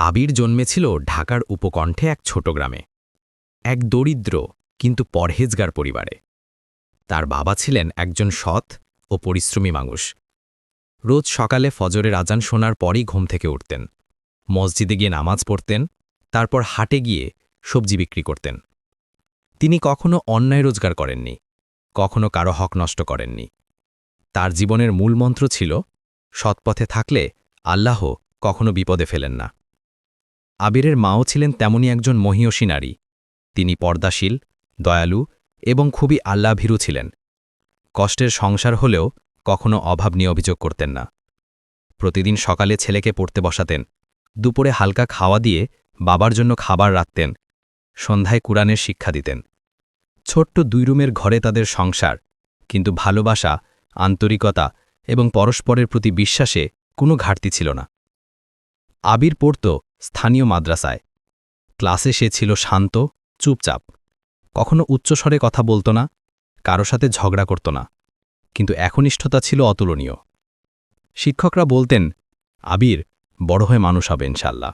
আবির জন্মেছিল ঢাকার উপকণ্ঠে এক ছোট গ্রামে। এক দরিদ্র, কিন্তু পরহেজগার পরিবারে। তার বাবা ছিলেন একজন সৎ ও পরিশ্রমী মানুষ। রোজ সকালে ফজরের আজান শোনার পরই ঘুম থেকে উঠতেন। মসজিদে গিয়ে নামাজ পড়তেন, তারপর হাটে গিয়ে সবজি বিক্রি করতেন। তিনি কখনো অন্যায় রোজগার করেননি, কখনো কারও হক নষ্ট করেননি। তার জীবনের মূল মন্ত্র ছিল, সৎপথে থাকলে আল্লাহ কখনো বিপদে ফেলেন না। আবিরের মাও ছিলেন তেমনই একজন মহিয়সী নারী। তিনি পর্দাশীল, দয়ালু এবং খুবই আল্লাভীরু ছিলেন। কষ্টের সংসার হলেও কখনো অভাব নিয়ে অভিযোগ করতেন না। প্রতিদিন সকালে ছেলেকে পড়তে বসাতেন, দুপুরে হালকা খাওয়া দিয়ে বাবার জন্য খাবার রাখতেন, সন্ধ্যায় কুরআনের শিক্ষা দিতেন। ছোট্ট দুই রুমের ঘরে তাদের সংসার, কিন্তু ভালোবাসা, আন্তরিকতা এবং পরস্পরের প্রতি বিশ্বাসে কোনো ঘাটতি ছিল না। আবির পড়ত স্থানীয় মাদ্রাসায়। ক্লাসে সে ছিল শান্ত, চুপচাপ। কখনো উচ্চস্বরে কথা বলত না, কারও সাথে ঝগড়া করত না। কিন্তু একনিষ্ঠতা ছিল অতুলনীয়। শিক্ষকরা বলতেন, আবির, বড় হয়ে মানুষ হবে ইনশাল্লাহ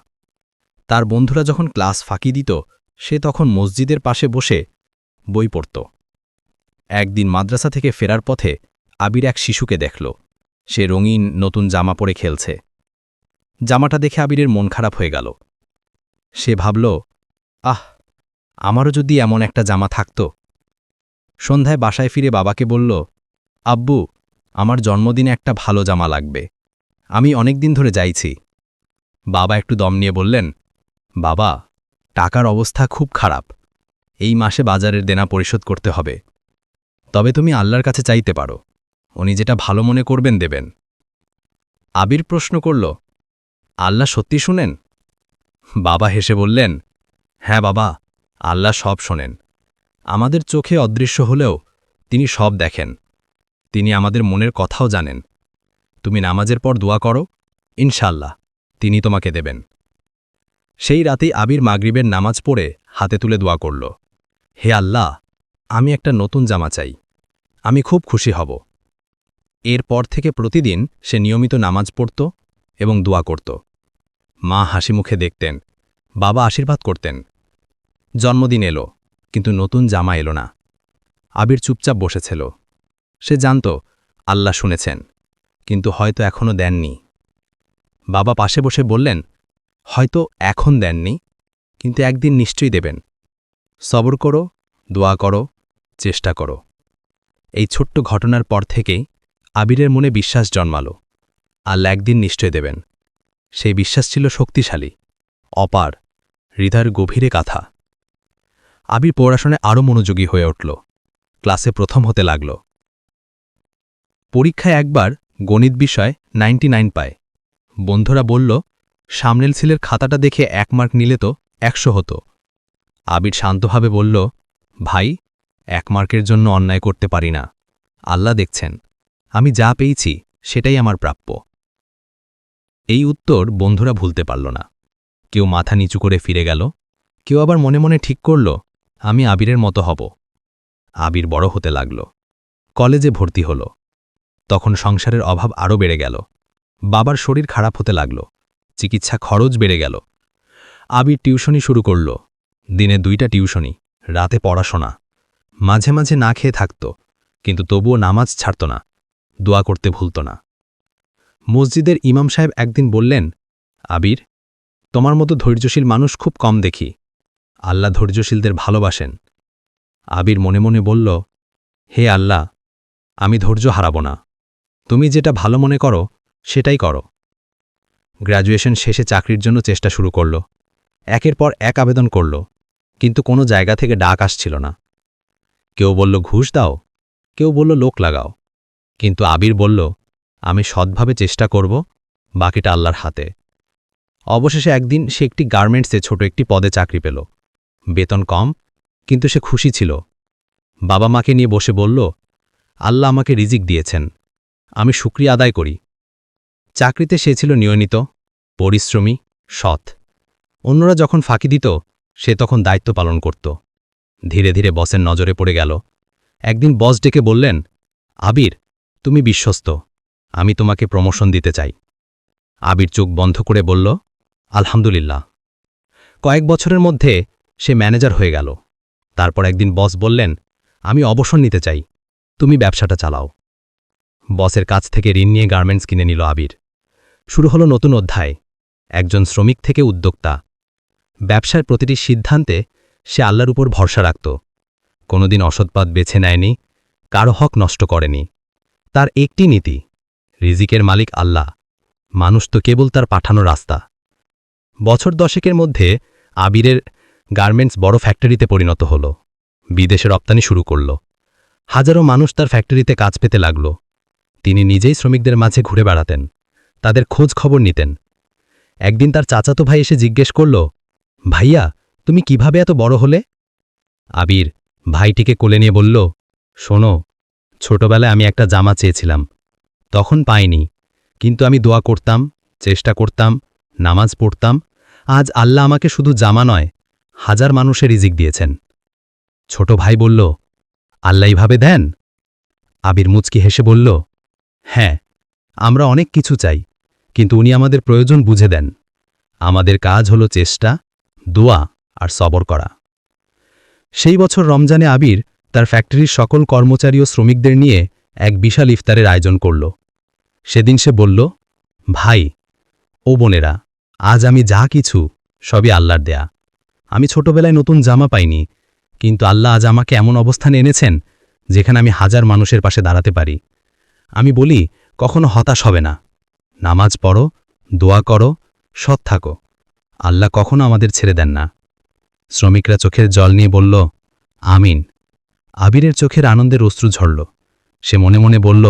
তার বন্ধুরা যখন ক্লাস ফাঁকি দিত, সে তখন মসজিদের পাশে বসে বই পড়ত। একদিন মাদ্রাসা থেকে ফেরার পথে আবির এক শিশুকে দেখল। সে রঙিন নতুন জামা পরে খেলছে। জামাটা দেখে আবিরের মন খারাপ হয়ে গেল। সে ভাবল, আহ, আমারও যদি এমন একটা জামা থাকত। সন্ধ্যায় বাসায় ফিরে বাবাকে বলল, আব্বু, আমার জন্মদিনে একটা ভালো জামা লাগবে। আমি অনেক দিন ধরে যাইছি। বাবা একটু দম নিয়ে বললেন, বাবা, টাকার অবস্থা খুব খারাপ। এই মাসে বাজারের দেনা পরিশোধ করতে হবে। তবে তুমি আল্লাহর কাছে চাইতে পারো। উনি যেটা ভালো মনে করবেন দেবেন। আবির প্রশ্ন করল আল্লাহ সত্যি শুনেন? বাবা হেসে বললেন হ্যাঁ বাবা, আল্লাহ সব শোনেন। আমাদের চোখে অদৃশ্য হলেও তিনি সব দেখেন। তিনি আমাদের মনের কথাও জানেন। তুমি নামাজের পর দোয়া করো ইনশাল্লাহ তিনি তোমাকে দেবেন। সেই রাতেই আবির মাগরিবের নামাজ পড়ে হাতে তুলে দোয়া করল, হে আল্লাহ, আমি একটা নতুন জামা চাই। আমি খুব খুশি হব। এরপর থেকে প্রতিদিন সে নিয়মিত নামাজ পড়ত এবং দোয়া করত। মা হাসি মুখে দেখতেন, বাবা আশীর্বাদ করতেন। জন্মদিন এলো, কিন্তু নতুন জামা এলো না। আবির চুপচাপ বসেছিল। সে জানত, আল্লাহ শুনেছেন, কিন্তু হয়তো এখনও দেননি। বাবা পাশে বসে বললেন, হয়তো এখন দেননি, কিন্তু একদিন নিশ্চয়ই দেবেন। সবর করো, দোয়া করো, চেষ্টা করো। এই ছোট্ট ঘটনার পর থেকেই আবিরের মনে বিশ্বাস জন্মালো, আল্লাহ একদিন নিশ্চয় দেবেন। সেই বিশ্বাস ছিল শক্তিশালী, অপার, হৃদয়ের গভীরে কাথা। আবির পড়াশোনায় আরও মনোযোগী হয়ে উঠল, ক্লাসে প্রথম হতে লাগল। পরীক্ষায় একবার গণিত বিষয় নাইনটি নাইন পায়। বন্ধুরা বলল, সামনেল সিলের খাতাটা দেখে এক মার্ক নিলে তো একশো হতো। আবির শান্তভাবে বলল, ভাই, এক মার্কের জন্য অন্যায় করতে পারি না। আল্লাহ দেখছেন। আমি যা পেয়েছি সেটাই আমার প্রাপ্য। এই উত্তর বন্ধুরা ভুলতে পারল না। কেউ মাথা নিচু করে ফিরে গেল, কেউ আবার মনে মনে ঠিক করল, আমি আবিরের মতো হব। আবির বড় হতে লাগল। কলেজে ভর্তি হল। তখন সংসারের অভাব আরও বেড়ে গেল। বাবার শরীর খারাপ হতে লাগল। চিকিৎসা খরচ বেড়ে গেল। আবির টিউশনি শুরু করল। দিনে দুইটা টিউশনি রাতে পড়াশোনা। মাঝে মাঝে না খেয়ে থাকত, কিন্তু তবুও নামাজ ছাড়ত না। দোয়া করতে ভুলত না। মসজিদের ইমাম সাহেব একদিন বললেন, আবির, তোমার মতো ধৈর্যশীল মানুষ খুব কম দেখি। আল্লাহ ধৈর্যশীলদের ভালোবাসেন। আবির মনে মনে বলল, হে আল্লাহ, আমি ধৈর্য হারাব না। তুমি যেটা ভালো মনে করো, সেটাই করো। গ্র্যাজুয়েশন শেষে চাকরির জন্য চেষ্টা শুরু করল। একের পর এক আবেদন করল, কিন্তু কোনো জায়গা থেকে ডাক আসছিল না। কেউ বলল, ঘুষ দাও। কেউ বলল, লোক লাগাও। কিন্তু আবির বলল আমি সৎভাবে চেষ্টা করব বাকিটা আল্লাহর হাতে। অবশেষে একদিন সে একটি গার্মেন্টসে ছোট একটি পদে চাকরি পেল। বেতন কম, কিন্তু সে খুশি ছিল। বাবা মাকে নিয়ে বসে বলল, আল্লাহ আমাকে রিজিক দিয়েছেন। আমি শুক্রিয়া আদায় করি। চাকরিতে সে ছিল নিয়মিত, পরিশ্রমী, সৎ। অন্যরা যখন ফাঁকি দিত, সে তখন দায়িত্ব পালন করত। ধীরে ধীরে বসের নজরে পড়ে গেল। একদিন বস ডেকে বললেন, আবির, তুমি বিশ্বস্ত। আমি তোমাকে প্রমোশন দিতে চাই। আবির চোখ বন্ধ করে বলল, আলহামদুলিল্লাহ। কয়েক বছরের মধ্যে সে ম্যানেজার হয়ে গেল। তারপর একদিন বস বললেন, আমি অবসর নিতে চাই। তুমি ব্যবসাটা চালাও। বসের কাছ থেকে ঋণ নিয়ে গার্মেন্টস কিনে নিল আবির। শুরু হলো নতুন অধ্যায়। একজন শ্রমিক থেকে উদ্যোক্তা। ব্যবসার প্রতিটি সিদ্ধান্তে সে আল্লাহর উপর ভরসা রাখত। কোনোদিন অসৎপাত বেছে নেয়নি, কারও হক নষ্ট করেনি। তার একটি নীতি রিজিকের মালিক আল্লাহ। মানুষ তো কেবল তার পাঠানো রাস্তা। বছর দশেকের মধ্যে আবিরের গার্মেন্টস বড় ফ্যাক্টরিতে পরিণত হল। বিদেশে রপ্তানি শুরু করল। হাজারো মানুষ তার ফ্যাক্টরিতে কাজ পেতে লাগল। তিনি নিজেই শ্রমিকদের মাঝে ঘুরে বেড়াতেন। তাদের খোঁজ খবর নিতেন। একদিন তার চাচাতো ভাই এসে জিজ্ঞেস করল, ভাইয়া, তুমি কীভাবে এত বড় হলে? আবির ভাইটিকে কোলে নিয়ে বলল, শোনো, ছোটবেলায় আমি একটা জামা চেয়েছিলাম। তখন পাইনি। কিন্তু আমি দোয়া করতাম, চেষ্টা করতাম, নামাজ পড়তাম। আজ আল্লাহ আমাকে শুধু জামা নয়, হাজার মানুষের রিজিক দিয়েছেন। ছোট ভাই বলল, আল্লাহ এইভাবে দেন? আবির মুচকি হেসে বলল হ্যাঁ আমরা অনেক কিছু চাই, কিন্তু উনি আমাদের প্রয়োজন বুঝে দেন। আমাদের কাজ হলো চেষ্টা, দোয়া আর সবর করা। সেই বছর রমজানে আবির তার ফ্যাক্টরির সকল কর্মচারী ও শ্রমিকদের নিয়ে এক বিশাল ইফতারের আয়োজন করল। সেদিন সে বলল, ভাই, ও বোনেরা, আজ আমি যা কিছু সবই আল্লাহর দেয়া। আমি ছোটবেলায় নতুন জামা পাইনি, কিন্তু আল্লাহ আজ আমাকে এমন অবস্থানে এনেছেন যেখানে আমি হাজার মানুষের পাশে দাঁড়াতে পারি। আমি বলি, কখনো হতাশ হবে না। নামাজ পড়ো, দোয়া করো, সৎ থাকো। আল্লাহ কখনো আমাদের ছেড়ে দেন না। শ্রমিকরা চোখের জল নিয়ে বলল, আমিন। আবিরের চোখের আনন্দের অশ্রু ঝরল। সে মনে মনে বলল,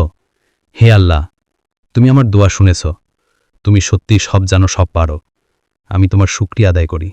হে আল্লাহ, তুমি আমার দোয়া শুনেছ। তুমি সত্যি সব জানো, সব পারো। আমি তোমার শুক্রিয়া আদায় করি।